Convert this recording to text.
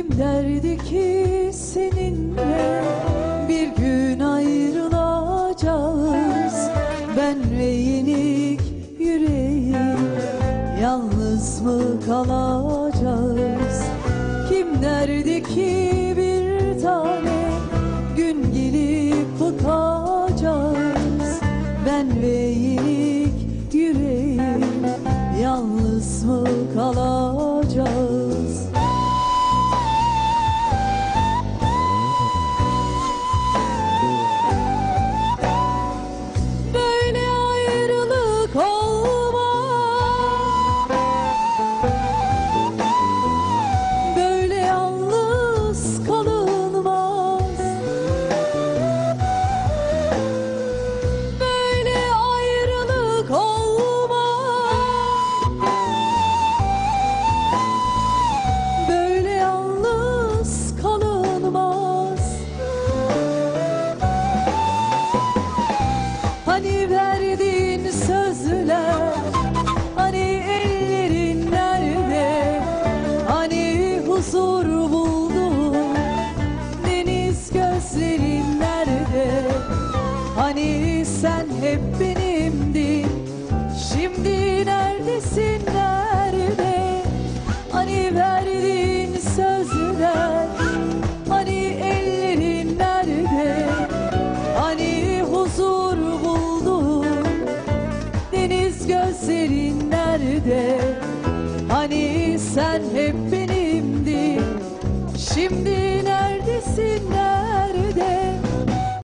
Kim derdi ki seninle bir gün ayrılacağız? Ben ve yenik yüreğim yalnız mı kalacağız? Kim derdi ki bir tane gün gelip bakacağız? Ben ve yenik yüreğim yalnız mı kalacağız Yani sen hep benimdin Şimdi neredesin nerede? Hani verdiğin sözler Hani ellerin nerede? Hani huzur buldun Deniz gözlerin nerede? Hani sen hep benimdin Şimdi neredesin nerede